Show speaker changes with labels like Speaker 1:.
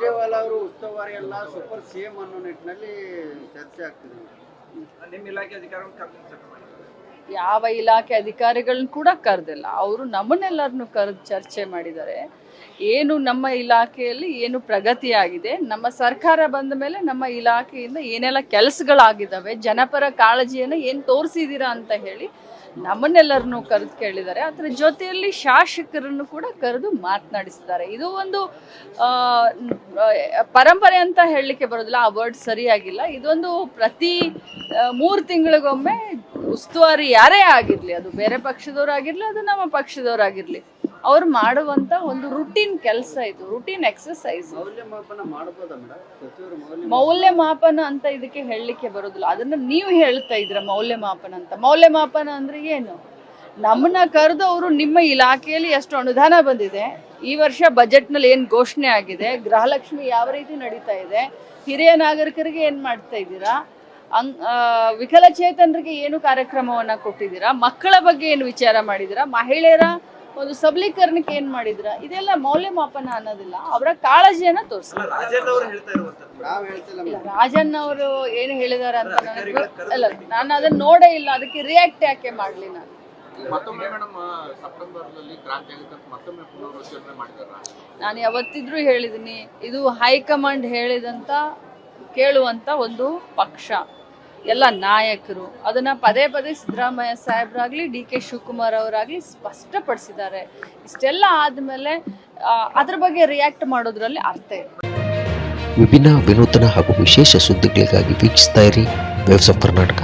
Speaker 1: ಸುರ್ಜೇವಾಲ ಅವರು ಉಸ್ತುವಾರಿ ಎಲ್ಲ ಸೂಪರ್ ಸಿಎಂ ಅನ್ನೋ ನಿಟ್ಟಿನಲ್ಲಿ ಚರ್ಚೆ ಆಗ್ತಿದೆ.
Speaker 2: ನಿಮ್ಮ ಇಲಾಖೆ ಅಧಿಕಾರವನ್ನು
Speaker 3: ಯಾವ ಇಲಾಖೆ ಅಧಿಕಾರಿಗಳನ್ನ ಕೂಡ ಕರೆದಿಲ್ಲ. ಅವರು ನಮ್ಮನ್ನೆಲ್ಲರನ್ನು ಕರೆದು ಚರ್ಚೆ ಮಾಡಿದ್ದಾರೆ. ಏನು ನಮ್ಮ ಇಲಾಖೆಯಲ್ಲಿ ಏನು ಪ್ರಗತಿಯಾಗಿದೆ, ನಮ್ಮ ಸರ್ಕಾರ ಬಂದ ಮೇಲೆ ನಮ್ಮ ಇಲಾಖೆಯಿಂದ ಏನೆಲ್ಲ ಕೆಲಸಗಳಾಗಿದ್ದಾವೆ, ಜನಪರ ಕಾಳಜಿಯನ್ನು ಏನು ತೋರಿಸಿದ್ದೀರಾ ಅಂತ ಹೇಳಿ ನಮ್ಮನ್ನೆಲ್ಲರನ್ನು ಕರೆದು ಕೇಳಿದ್ದಾರೆ. ಅದರ ಜೊತೆಯಲ್ಲಿ ಶಾಸಕರನ್ನು ಕೂಡ ಕರೆದು ಮಾತನಾಡಿಸಿದ್ದಾರೆ. ಇದು ಒಂದು ಪರಂಪರೆ ಅಂತ ಹೇಳಲಿಕ್ಕೆ ಬರೋದಿಲ್ಲ. ಆ ವರ್ಡ್ ಸರಿಯಾಗಿಲ್ಲ. ಇದೊಂದು ಪ್ರತಿ ಮೂರು ತಿಂಗಳಿಗೊಮ್ಮೆ ಉಸ್ತುವಾರಿ ಯಾರೇ ಆಗಿರಲಿ ಅದು ಬೇರೆ ಪಕ್ಷದವರಾಗಿರಲಿ ಅದು ನಮ್ಮ ಪಕ್ಷದವರಾಗಿರಲಿ ಅವ್ರು ಮಾಡುವಂತ ಒಂದು ರುಟೀನ್ ಕೆಲಸ ಇದು ರುಟೀನ್ ಎಕ್ಸಸೈಸ್
Speaker 1: ಮೌಲ್ಯಮಾಪನ
Speaker 3: ಅಂತ ಇದಕ್ಕೆ ಹೇಳಲಿಕ್ಕೆ ಬರೋದಿಲ್ಲ. ಅದನ್ನ ನೀವು ಹೇಳ್ತಾ ಇದ್ರ ಮೌಲ್ಯಮಾಪನ ಅಂತ. ಮೌಲ್ಯಮಾಪನ ಅಂದ್ರೆ ಏನು? ನಮ್ಮನ್ನ ಕರೆದು ಅವರು ನಿಮ್ಮ ಇಲಾಖೆಯಲ್ಲಿ ಎಷ್ಟು ಅನುದಾನ ಬಂದಿದೆ. ಈ ವರ್ಷ ಬಜೆಟ್ನಲ್ಲಿ ಏನು ಘೋಷಣೆ ಆಗಿದೆ? ಗೃಹಲಕ್ಷ್ಮಿ ಯಾವ ರೀತಿ ನಡೀತಾ ಇದೆ? ಹಿರಿಯ ನಾಗರಿಕರಿಗೆ ಏನು ಮಾಡ್ತಾ ಇದ್ದೀರಾ? ಅಂಗ್ ಆ, ವಿಕಲಚೇತನರಿಗೆ ಏನು ಕಾರ್ಯಕ್ರಮವನ್ನ ಕೊಟ್ಟಿದ್ದೀರಾ? ಮಕ್ಕಳ ಬಗ್ಗೆ ಏನು ವಿಚಾರ ಮಾಡಿದ್ದೀರಾ? ಮಹಿಳೆಯರ ಒಂದು ಸಬಲೀಕರಣಕ್ಕೆ ಏನು ಮಾಡಿದ್ರ ಇದೆಲ್ಲ ಮೌಲ್ಯಮಾಪನ ಅನ್ನೋದಿಲ್ಲ. ಅವರ ಕಾಳಜಿಯನ್ನ
Speaker 1: ತೋರಿಸ
Speaker 3: ರಾಜನ್ ಅವರು ಏನು ಹೇಳಿದಾರ ಅಂತ ನನಗೆ ಅಲ್ಲ ನಾನು ಅದನ್ನ ನೋಡೇ ಇಲ್ಲ. ಅದಕ್ಕೆ ರಿಯಾಕ್ಟ್ ಯಾಕೆ ಮಾಡ್ಲಿ ನಾನು?
Speaker 4: ಮಾಡಿದಾರ?
Speaker 3: ನಾನು ಯಾವತ್ತಿದ್ರೂ ಹೇಳಿದ್ದೀನಿ ಇದು ಹೈಕಮಾಂಡ್ ಹೇಳಿದಂತ ಕೇಳುವಂತ ಒಂದು ಪಕ್ಷ. ಎಲ್ಲ ನಾಯಕರು. ಅದನ್ನ ಪದೇ ಪದೇ ಸಿದ್ದರಾಮಯ್ಯ ಸಾಹೇಬ್ರಾಗ್ಲಿ ಡಿ ಕೆ ಶಿವಕುಮಾರ್ ಅವರಾಗ್ಲಿ ಸ್ಪಷ್ಟಪಡಿಸಿದ್ದಾರೆ. ಇಷ್ಟೆಲ್ಲ ಆದ್ಮೇಲೆ ಅದ್ರ ಬಗ್ಗೆ ರಿಯಾಕ್ಟ್ ಮಾಡೋದ್ರಲ್ಲಿ ಅರ್ಥ ಇದೆ
Speaker 5: ವಿಭಿನ್ನ ವಿನೂತನ ಹಾಗೂ ವಿಶೇಷ ಸುದ್ದಿಗಳಿಗಾಗಿ ವೀಕ್ಷಿಸ್ತಾ ಇರಿ, ವೇವ್ಸ್ ಆಫ್ ಕರ್ನಾಟಕ.